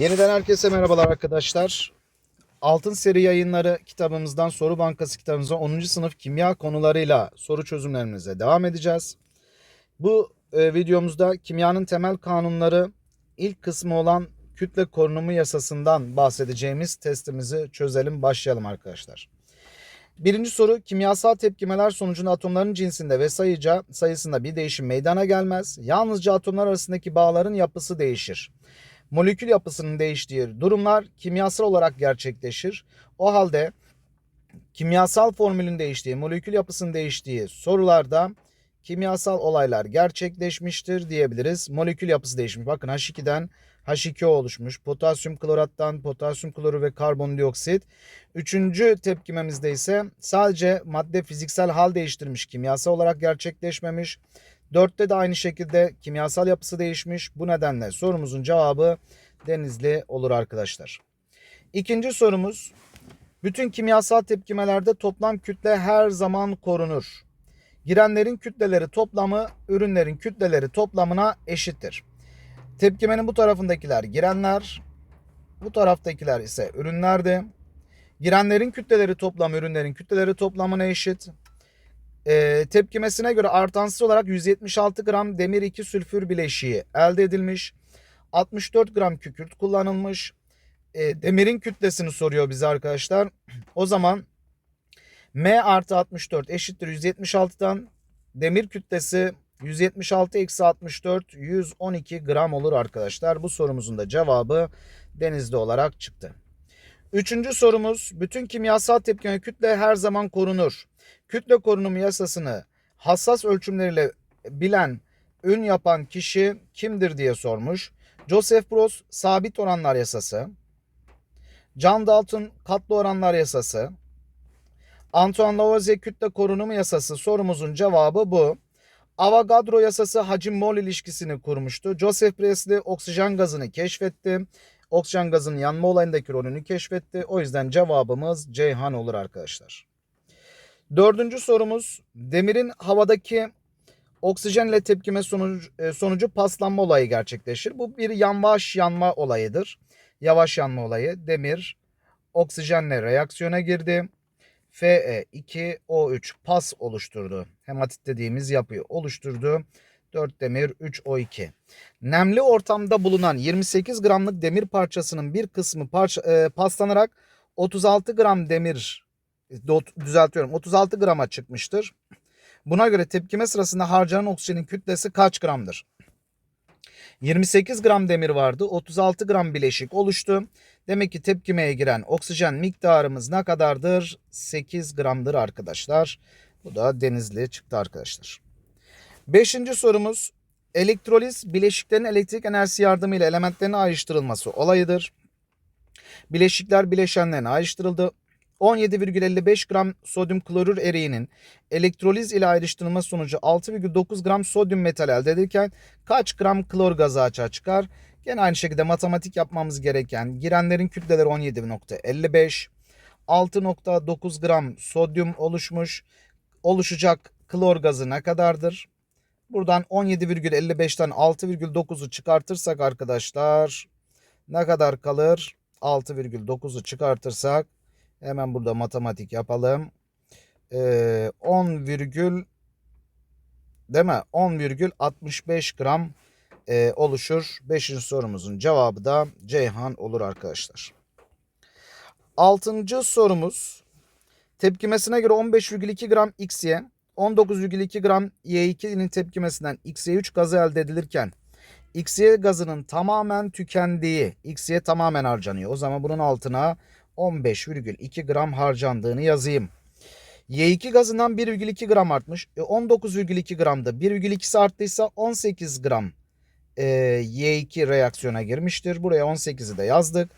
Yeniden herkese merhabalar arkadaşlar. Altın seri yayınları kitabımızdan soru bankası kitabımıza 10. sınıf kimya konularıyla soru çözümlerimize devam edeceğiz. Bu e, videomuzda kimyanın temel kanunları ilk kısmı olan kütle korunumu yasasından bahsedeceğimiz testimizi çözelim başlayalım arkadaşlar. Birinci soru kimyasal tepkimeler sonucunda atomların cinsinde ve sayıca sayısında bir değişim meydana gelmez. Yalnızca atomlar arasındaki bağların yapısı değişir molekül yapısının değiştiği durumlar kimyasal olarak gerçekleşir. O halde kimyasal formülün değiştiği, molekül yapısının değiştiği sorularda kimyasal olaylar gerçekleşmiştir diyebiliriz. Molekül yapısı değişmiş. Bakın H2'den H2O oluşmuş. Potasyum klorattan potasyum kloru ve karbondioksit. Üçüncü tepkimemizde ise sadece madde fiziksel hal değiştirmiş. Kimyasal olarak gerçekleşmemiş. Dörtte de aynı şekilde kimyasal yapısı değişmiş. Bu nedenle sorumuzun cevabı Denizli olur arkadaşlar. İkinci sorumuz. Bütün kimyasal tepkimelerde toplam kütle her zaman korunur. Girenlerin kütleleri toplamı ürünlerin kütleleri toplamına eşittir. Tepkimenin bu tarafındakiler girenler, bu taraftakiler ise ürünlerdi. Girenlerin kütleleri toplam ürünlerin kütleleri toplamına eşit. E, tepkimesine göre artansız olarak 176 gram demir 2 sülfür bileşiği elde edilmiş. 64 gram kükürt kullanılmış. E, demirin kütlesini soruyor bize arkadaşlar. O zaman M artı 64 eşittir 176'dan demir kütlesi 176 eksi 64 112 gram olur arkadaşlar. Bu sorumuzun da cevabı denizde olarak çıktı. Üçüncü sorumuz bütün kimyasal tepkime kütle her zaman korunur. Kütle korunumu yasasını hassas ölçümleriyle bilen, ün yapan kişi kimdir diye sormuş. Joseph Bros sabit oranlar yasası. John Dalton katlı oranlar yasası. Antoine Lavoisier kütle korunumu yasası sorumuzun cevabı bu. Avogadro yasası hacim mol ilişkisini kurmuştu. Joseph Priestley oksijen gazını keşfetti. Oksijen gazının yanma olayındaki rolünü keşfetti. O yüzden cevabımız Ceyhan olur arkadaşlar. Dördüncü sorumuz demirin havadaki oksijenle tepkime sonucu, e, sonucu paslanma olayı gerçekleşir. Bu bir yavaş yanma olayıdır. Yavaş yanma olayı demir oksijenle reaksiyona girdi. Fe2O3 pas oluşturdu. Hematit dediğimiz yapıyı oluşturdu. 4 demir 3 O2. Nemli ortamda bulunan 28 gramlık demir parçasının bir kısmı parça, e, paslanarak 36 gram demir düzeltiyorum 36 grama çıkmıştır. Buna göre tepkime sırasında harcanan oksijenin kütlesi kaç gramdır? 28 gram demir vardı. 36 gram bileşik oluştu. Demek ki tepkimeye giren oksijen miktarımız ne kadardır? 8 gramdır arkadaşlar. Bu da denizli çıktı arkadaşlar. Beşinci sorumuz. Elektroliz bileşiklerin elektrik enerjisi yardımıyla elementlerin ayrıştırılması olayıdır. Bileşikler bileşenlerine ayrıştırıldı. 17,55 gram sodyum klorür eriğinin elektroliz ile ayrıştırılması sonucu 6,9 gram sodyum metal elde edilirken kaç gram klor gazı açığa çıkar? Gene aynı şekilde matematik yapmamız gereken girenlerin kütleleri 17,55 6,9 gram sodyum oluşmuş. Oluşacak klor gazı ne kadardır? Buradan 17,55'ten 6,9'u çıkartırsak arkadaşlar ne kadar kalır? 6,9'u çıkartırsak Hemen burada matematik yapalım. Ee, 10 virgül değil mi? 10,65 gram e, oluşur. Beşinci sorumuzun cevabı da Ceyhan olur arkadaşlar. Altıncı sorumuz. Tepkimesine göre 15,2 gram XY, 19,2 gram Y2'nin tepkimesinden XY3 gazı elde edilirken XY gazının tamamen tükendiği, XY tamamen harcanıyor. O zaman bunun altına 15,2 gram harcandığını yazayım. Y2 gazından 1,2 gram artmış. E 19,2 gramda 1,2'si arttıysa 18 gram e, Y2 reaksiyona girmiştir. Buraya 18'i de yazdık.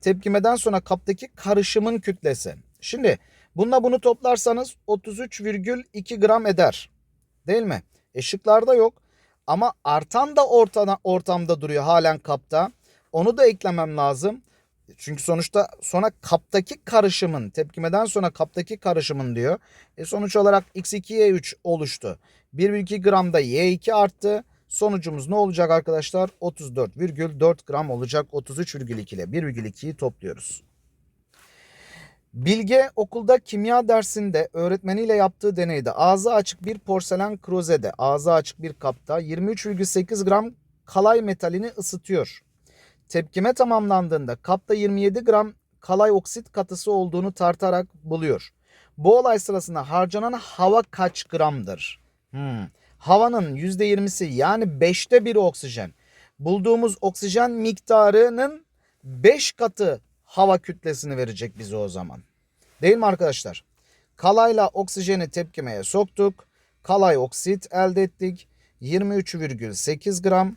Tepkimeden sonra kaptaki karışımın kütlesi. Şimdi bununla bunu toplarsanız 33,2 gram eder. Değil mi? E yok. Ama artan da ortada, ortamda duruyor halen kapta. Onu da eklemem lazım. Çünkü sonuçta sonra kaptaki karışımın tepkimeden sonra kaptaki karışımın diyor. E sonuç olarak X2Y3 oluştu. 1,2 gramda Y2 arttı. Sonucumuz ne olacak arkadaşlar? 34,4 gram olacak 33,2 ile 1,2'yi topluyoruz. Bilge okulda kimya dersinde öğretmeniyle yaptığı deneyde ağzı açık bir porselen krozede ağzı açık bir kapta 23,8 gram kalay metalini ısıtıyor. Tepkime tamamlandığında kapta 27 gram kalay oksit katısı olduğunu tartarak buluyor. Bu olay sırasında harcanan hava kaç gramdır? Hmm. Havanın %20'si yani 5'te 1'i oksijen. Bulduğumuz oksijen miktarının 5 katı hava kütlesini verecek bize o zaman. Değil mi arkadaşlar? Kalayla oksijeni tepkimeye soktuk. Kalay oksit elde ettik. 23,8 gram.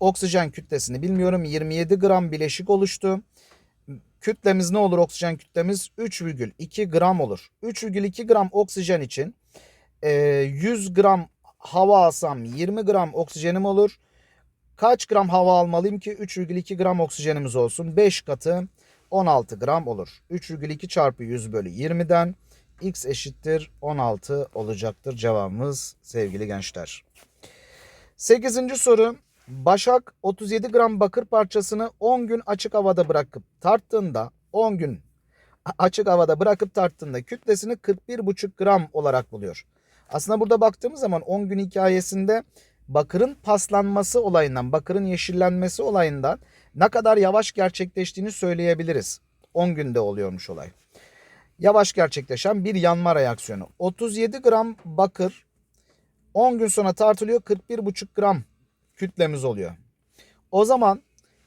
Oksijen kütlesini bilmiyorum. 27 gram bileşik oluştu. Kütlemiz ne olur oksijen kütlemiz? 3,2 gram olur. 3,2 gram oksijen için e, 100 gram hava alsam 20 gram oksijenim olur. Kaç gram hava almalıyım ki 3,2 gram oksijenimiz olsun? 5 katı 16 gram olur. 3,2 çarpı 100 bölü 20'den x eşittir 16 olacaktır cevabımız sevgili gençler. 8. soru. Başak 37 gram bakır parçasını 10 gün açık havada bırakıp tarttığında 10 gün açık havada bırakıp tarttığında kütlesini 41,5 gram olarak buluyor. Aslında burada baktığımız zaman 10 gün hikayesinde bakırın paslanması olayından, bakırın yeşillenmesi olayından ne kadar yavaş gerçekleştiğini söyleyebiliriz. 10 günde oluyormuş olay. Yavaş gerçekleşen bir yanma reaksiyonu. 37 gram bakır 10 gün sonra tartılıyor 41,5 gram kütlemiz oluyor. O zaman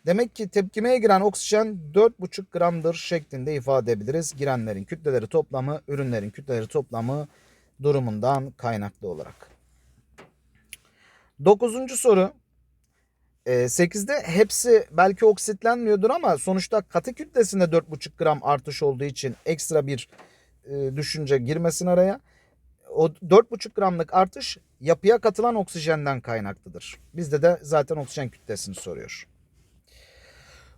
demek ki tepkimeye giren oksijen 4,5 gramdır şeklinde ifade edebiliriz. Girenlerin kütleleri toplamı, ürünlerin kütleleri toplamı durumundan kaynaklı olarak. Dokuzuncu soru. E, 8'de hepsi belki oksitlenmiyordur ama sonuçta katı kütlesinde 4,5 gram artış olduğu için ekstra bir e, düşünce girmesin araya. O 4,5 gramlık artış yapıya katılan oksijenden kaynaklıdır. Bizde de zaten oksijen kütlesini soruyor.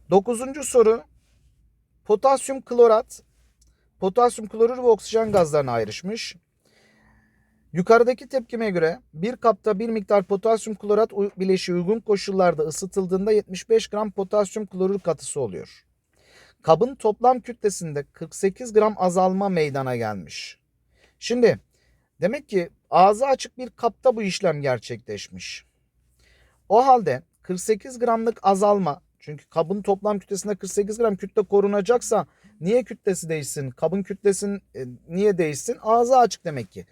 Dokuzuncu soru. Potasyum klorat, potasyum klorür ve oksijen gazlarına ayrışmış. Yukarıdaki tepkime göre bir kapta bir miktar potasyum klorat bileşiği uygun koşullarda ısıtıldığında 75 gram potasyum klorür katısı oluyor. Kabın toplam kütlesinde 48 gram azalma meydana gelmiş. Şimdi demek ki ağzı açık bir kapta bu işlem gerçekleşmiş. O halde 48 gramlık azalma çünkü kabın toplam kütlesinde 48 gram kütle korunacaksa niye kütlesi değişsin? Kabın kütlesinin e, niye değişsin? Ağzı açık demek ki.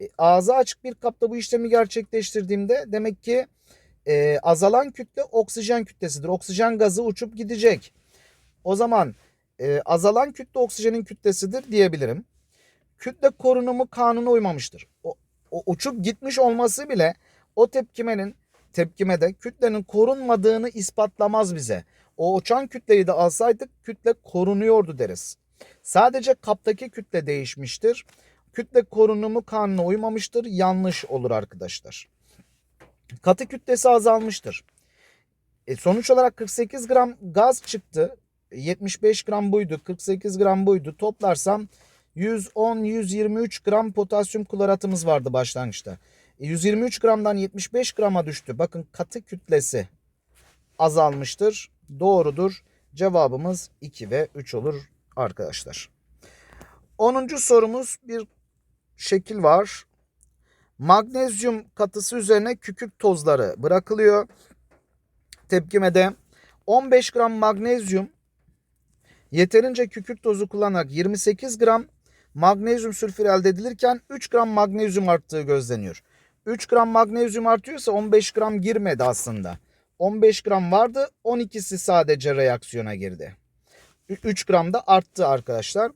E, ağzı açık bir kapta bu işlemi gerçekleştirdiğimde demek ki e, azalan kütle oksijen kütlesidir. Oksijen gazı uçup gidecek. O zaman e, azalan kütle oksijenin kütlesidir diyebilirim. Kütle korunumu kanuna uymamıştır. O, o uçup gitmiş olması bile o tepkimenin tepkimede kütlenin korunmadığını ispatlamaz bize. O uçan kütleyi de alsaydık kütle korunuyordu deriz. Sadece kaptaki kütle değişmiştir kütle korunumu kanuna uymamıştır. Yanlış olur arkadaşlar. Katı kütlesi azalmıştır. E sonuç olarak 48 gram gaz çıktı. 75 gram buydu. 48 gram buydu. Toplarsam 110-123 gram potasyum kloratımız vardı başlangıçta. E 123 gramdan 75 grama düştü. Bakın katı kütlesi azalmıştır. Doğrudur. Cevabımız 2 ve 3 olur arkadaşlar. 10. sorumuz bir şekil var. Magnezyum katısı üzerine kükürt tozları bırakılıyor. Tepkimede 15 gram magnezyum yeterince kükürt tozu kullanarak 28 gram magnezyum sülfür elde edilirken 3 gram magnezyum arttığı gözleniyor. 3 gram magnezyum artıyorsa 15 gram girmedi aslında. 15 gram vardı 12'si sadece reaksiyona girdi. 3 gram da arttı arkadaşlar.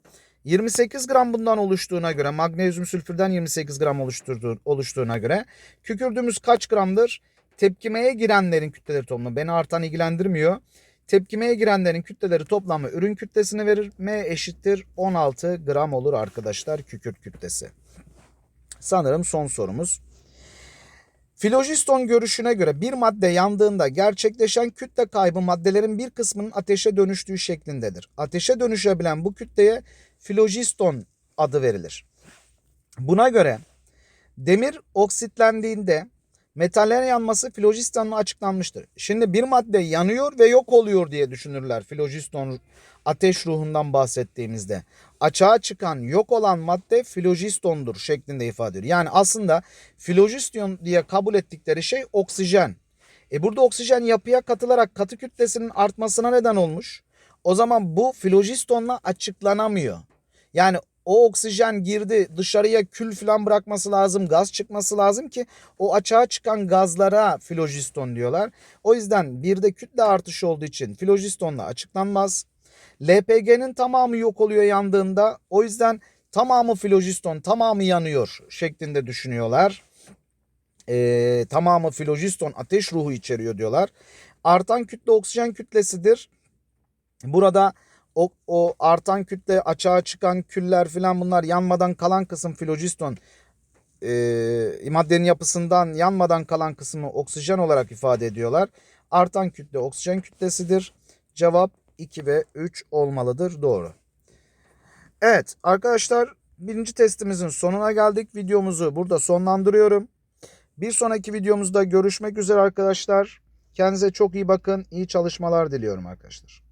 28 gram bundan oluştuğuna göre magnezyum sülfürden 28 gram oluşturduğu, oluştuğuna göre kükürdüğümüz kaç gramdır? Tepkimeye girenlerin kütleleri toplamı beni artan ilgilendirmiyor. Tepkimeye girenlerin kütleleri toplamı ürün kütlesini verir. M eşittir 16 gram olur arkadaşlar kükürt kütlesi. Sanırım son sorumuz. Filojiston görüşüne göre bir madde yandığında gerçekleşen kütle kaybı maddelerin bir kısmının ateşe dönüştüğü şeklindedir. Ateşe dönüşebilen bu kütleye filojiston adı verilir. Buna göre demir oksitlendiğinde Metallerin yanması filojistanla açıklanmıştır. Şimdi bir madde yanıyor ve yok oluyor diye düşünürler filojiston ateş ruhundan bahsettiğimizde. Açığa çıkan yok olan madde filojistondur şeklinde ifade ediyor. Yani aslında filojiston diye kabul ettikleri şey oksijen. E burada oksijen yapıya katılarak katı kütlesinin artmasına neden olmuş. O zaman bu filojistonla açıklanamıyor. Yani o oksijen girdi dışarıya kül falan bırakması lazım, gaz çıkması lazım ki o açığa çıkan gazlara filojiston diyorlar. O yüzden bir de kütle artışı olduğu için filojistonla açıklanmaz. LPG'nin tamamı yok oluyor yandığında. O yüzden tamamı filojiston, tamamı yanıyor şeklinde düşünüyorlar. Ee, tamamı filojiston ateş ruhu içeriyor diyorlar. Artan kütle oksijen kütlesidir. Burada o, o artan kütle açığa çıkan küller filan bunlar yanmadan kalan kısım filojiston e, maddenin yapısından yanmadan kalan kısmı oksijen olarak ifade ediyorlar. Artan kütle oksijen kütlesidir. Cevap 2 ve 3 olmalıdır. Doğru. Evet arkadaşlar birinci testimizin sonuna geldik. Videomuzu burada sonlandırıyorum. Bir sonraki videomuzda görüşmek üzere arkadaşlar. Kendinize çok iyi bakın. İyi çalışmalar diliyorum arkadaşlar.